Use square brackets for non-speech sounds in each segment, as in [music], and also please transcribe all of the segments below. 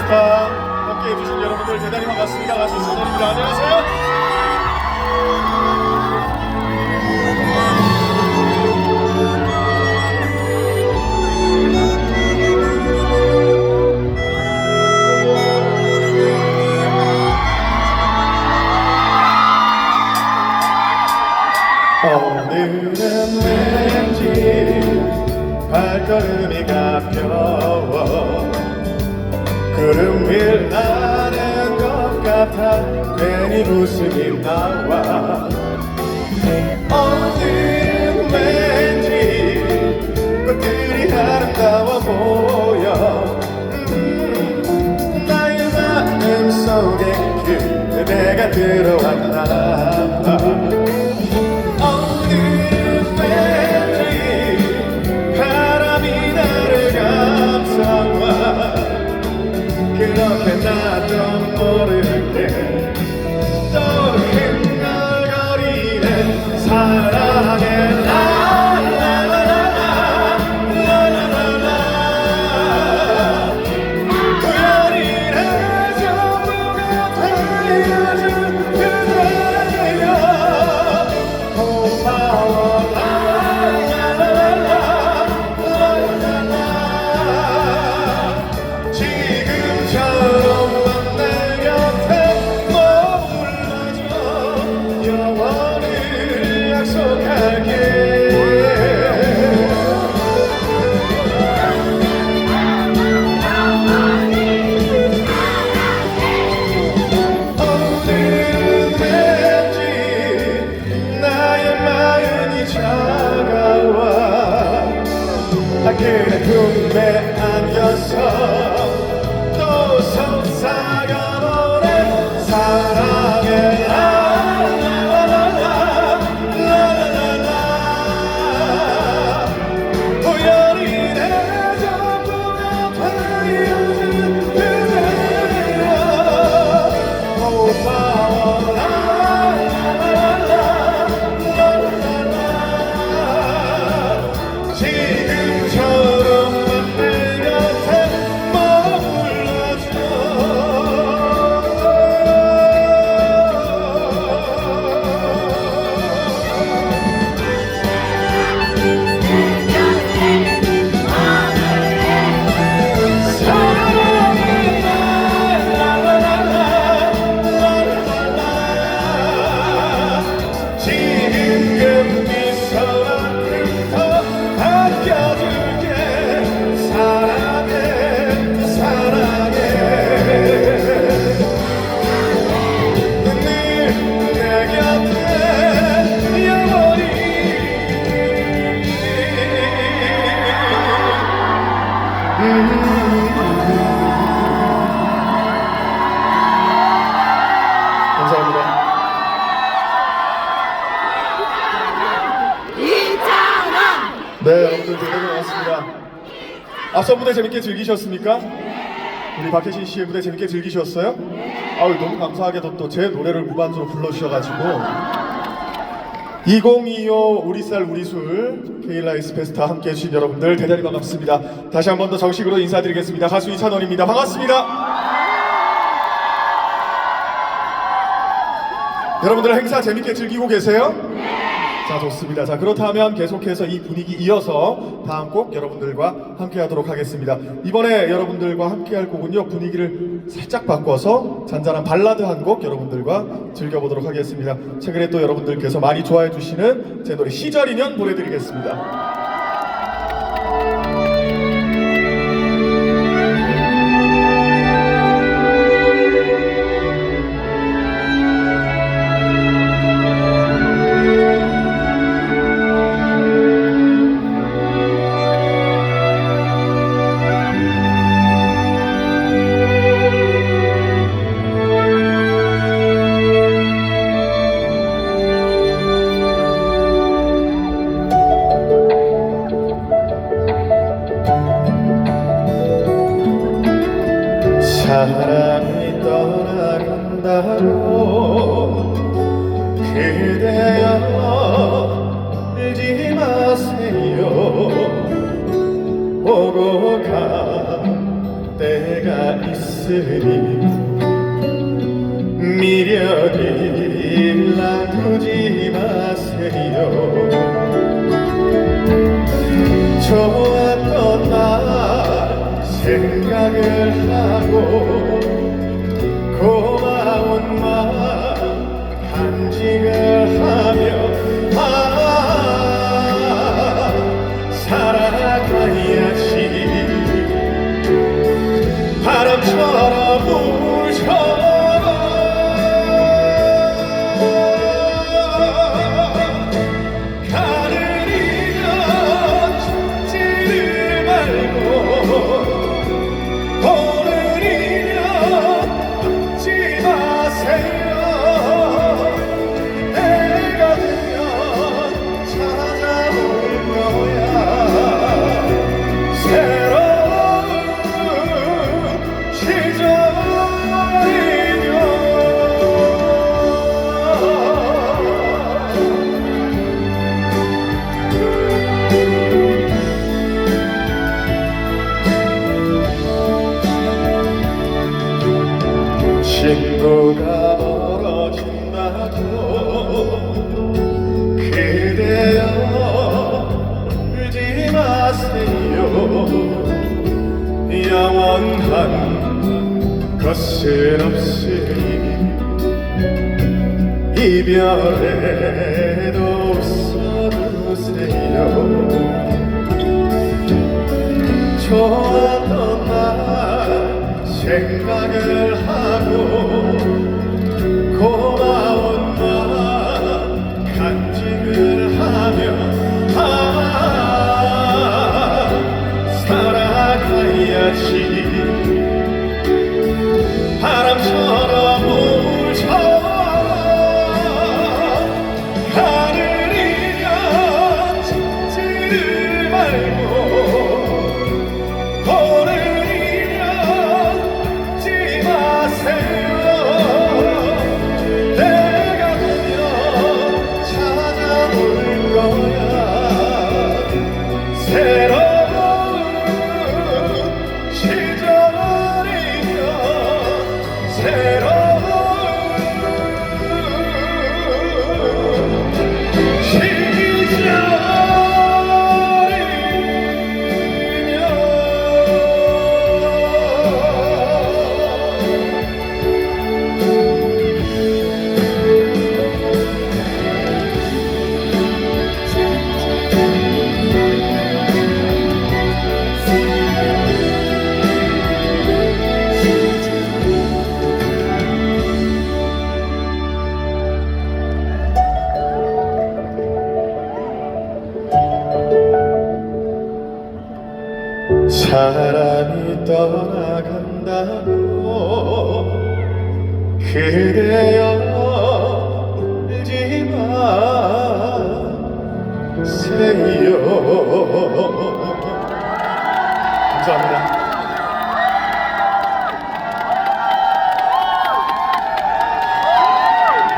페스타 함께 해주신 여러분들 대단히 반갑습니다. 가수 이선원입니다. 안녕하세요. 오늘은 왠지 발걸음이 가벼워 구름 윌 나는 것 같아. 괜히 웃음이 나와. 오늘은 왠지 꽃들이 아름다워 보여. 음, 나의 마음 속에 그대가 들어왔나 그래 꿈에 안겨서 앞선 무대 재밌게 즐기셨습니까? 우리 박혜신 씨의 무대 재밌게 즐기셨어요? 아우 너무 감사하게도 또 제 노래를 무반주로 불러주셔가지고 2025 우리쌀 우리술 케일라이스 페스타 함께 해주신 여러분들 대단히 반갑습니다. 다시 한 번 더 정식으로 인사드리겠습니다. 가수 이찬원입니다. 반갑습니다. 여러분들 행사 재밌게 즐기고 계세요? 자 좋습니다. 자 그렇다면 계속해서 이 분위기 이어서 다음 곡 여러분들과 함께하도록 하겠습니다. 이번에 여러분들과 함께할 곡은요 분위기를 살짝 바꿔서 잔잔한 발라드 한 곡 여러분들과 즐겨보도록 하겠습니다. 최근에 또 여러분들께서 많이 좋아해 주시는 제 노래 시절 인연 보내드리겠습니다. 사랑이 떠나간다고 그대여 울지 마세요. 오고 갈때 쓰리 미련이 놔두지 마세요. 날 생각을 하고 것은 없으니 이별에도 웃어주세요. 좋았던 날 생각을 하고 떠나간다고 그대여 울지 마 세요 감사합니다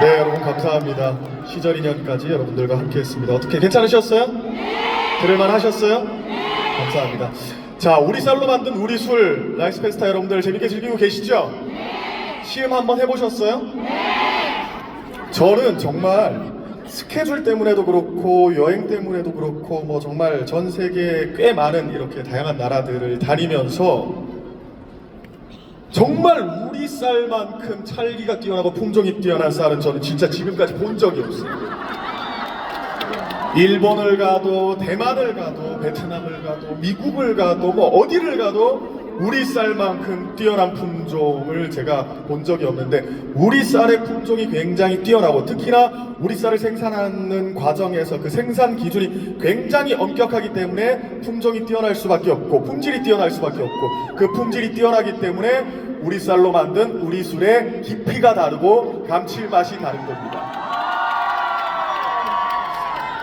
네 여러분 감사합니다 시절 인연까지 여러분들과 함께 했습니다 어떻게 괜찮으셨어요? 들을만 하셨어요? 감사합니다. 자, 우리 쌀로 만든 우리 술 라이스 페스타 여러분들 재밌게 즐기고 계시죠? 시음 한번 해보셨어요? 저는 정말 스케줄 때문에도 그렇고 여행 때문에도 그렇고 뭐 정말 전 세계 꽤 많은 이렇게 다양한 나라들을 다니면서 정말 우리 쌀만큼 찰기가 뛰어나고 품종이 뛰어난 쌀은 저는 진짜 지금까지 본 적이 없어요. 일본을 가도 대만을 가도 베트남을 가도 미국을 가도 뭐 어디를 가도 우리 쌀만큼 뛰어난 품종을 제가 본 적이 없는데 우리 쌀의 품종이 굉장히 뛰어나고 특히나 우리 쌀을 생산하는 과정에서 그 생산 기준이 굉장히 엄격하기 때문에 품종이 뛰어날 수밖에 없고 품질이 뛰어날 수밖에 없고 그 품질이 뛰어나기 때문에 우리 쌀로 만든 우리 술의 깊이가 다르고 감칠맛이 다른 겁니다.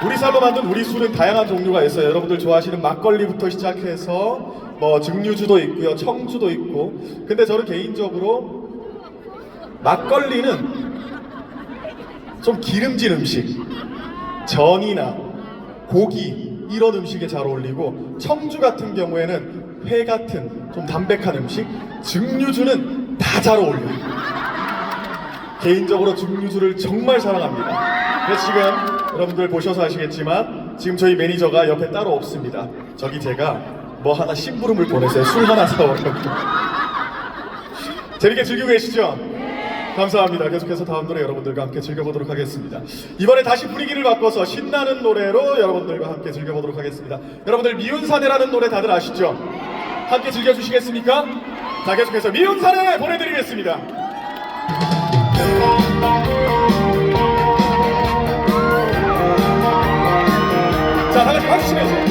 우리 쌀로 만든 우리 술은 다양한 종류가 있어요. 여러분들 좋아하시는 막걸리부터 시작해서 뭐 증류주도 있고요, 청주도 있고. 근데 저는 개인적으로 막걸리는 좀 기름진 음식, 전이나 고기 이런 음식에 잘 어울리고 청주 같은 경우에는 회 같은 좀 담백한 음식, 증류주는 다 잘 어울려요. 개인적으로 증류주를 정말 사랑합니다. 그래서 지금 여러분들 보셔서 아시겠지만 지금 저희 매니저가 옆에 따로 없습니다. 저기 제가 뭐 하나 심부름을 보내서요. 술 하나 사오려고. [laughs] 재밌게 즐기고 계시죠? 감사합니다. 계속해서 다음 노래 여러분들과 함께 즐겨보도록 하겠습니다. 이번에 다시 분위기를 바꿔서 신나는 노래로 여러분들과 함께 즐겨보도록 하겠습니다. 여러분들 미운 사내라는 노래 다들 아시죠? 함께 즐겨주시겠습니까? 자, 계속해서 미운 사내 보내드리겠습니다. 자,